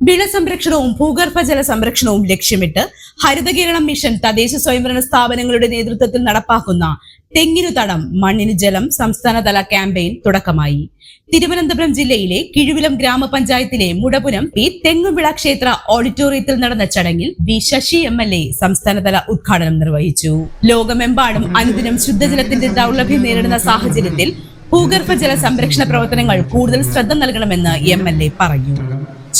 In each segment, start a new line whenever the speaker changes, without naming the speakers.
വിള സംരക്ഷണവും ഭൂഗർഭ ജല സംരക്ഷണവും ലക്ഷ്യമിട്ട് ഹരിത കേരളം മിഷൻ തദ്ദേശ സ്വയംഭരണ സ്ഥാപനങ്ങളുടെ നേതൃത്വത്തിൽ നടപ്പാക്കുന്ന തെങ്ങിനു തടം മണ്ണിന് ജലം സംസ്ഥാനതല ക്യാമ്പയിൻ തുടക്കമായി. തിരുവനന്തപുരം ജില്ലയിലെ കിഴുവിലം ഗ്രാമപഞ്ചായത്തിലെ മുടപുരം പി തെങ്ങുവിള ക്ഷേത്ര ഓഡിറ്റോറിയത്തിൽ നടന്ന ചടങ്ങിൽ V Sasi M L A സംസ്ഥാനതല ഉദ്ഘാടനം നിർവഹിച്ചു. ലോകമെമ്പാടും അനുദിനം ശുദ്ധജലത്തിന്റെ ദൗർലഭ്യം നേരിടുന്ന സാഹചര്യത്തിൽ ഭൂഗർഭ ജല സംരക്ഷണ പ്രവർത്തനങ്ങൾ കൂടുതൽ ശ്രദ്ധ നൽകണമെന്ന് എ പറഞ്ഞു.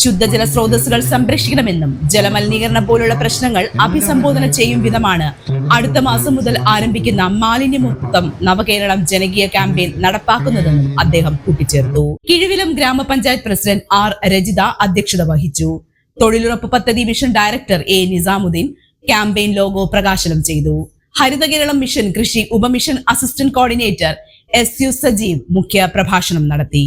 ശുദ്ധജല സ്രോതസ്സുകൾ സംരക്ഷിക്കണമെന്നും ജലമലിനീകരണം പോലുള്ള പ്രശ്നങ്ങൾ അഭിസംബോധന ചെയ്യും വിധമാണ്. അടുത്ത മാസം മുതൽ ആരംഭിക്കുന്ന മാലിന്യമുക്തം നവകേരളം ജനകീയ ക്യാമ്പയിൻ നടപ്പാക്കുന്നതെന്നും അദ്ദേഹം കൂട്ടിച്ചേർത്തു. കിഴുവിലം ഗ്രാമപഞ്ചായത്ത് പ്രസിഡന്റ് ആർ രജിത അധ്യക്ഷത വഹിച്ചു. തൊഴിലുറപ്പ് പദ്ധതി mission director A Nizamuddin campaign logo പ്രകാശനം ചെയ്തു. ഹരിത കേരളം മിഷൻ കൃഷി ഉപമിഷൻ assistant coordinator S U Sajeev മുഖ്യ പ്രഭാഷണം നടത്തി.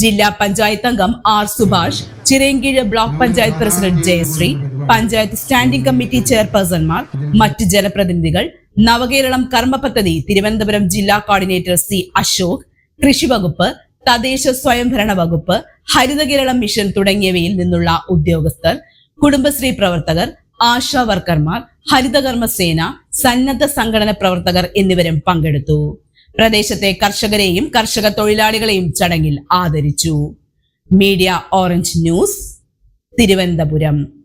ജില്ലാ പഞ്ചായത്ത് അംഗം R Subhash Chirayinkeezhu block panchayat president Jayasree panchayat standing committee ചെയർപേഴ്സൺമാർ മറ്റ് ജനപ്രതിനിധികൾ നവകേരളം കർമ്മ പദ്ധതി തിരുവനന്തപുരം ജില്ലാ കോർഡിനേറ്റർ സി അശോക് കൃഷി വകുപ്പ് തദ്ദേശ സ്വയംഭരണ വകുപ്പ് ഹരിത കേരളം മിഷൻ തുടങ്ങിയവയിൽ നിന്നുള്ള ഉദ്യോഗസ്ഥർ കുടുംബശ്രീ പ്രവർത്തകർ ആശാ വർക്കർമാർ ഹരിതകർമ്മ സേന സന്നദ്ധ സംഘടന പ്രവർത്തകർ എന്നിവരും പങ്കെടുത്തു. പ്രദേശത്തെ കർഷകരെയും കർഷക തൊഴിലാളികളെയും ചടങ്ങിൽ ആദരിച്ചു. Media orange news Thiruvananthapuram.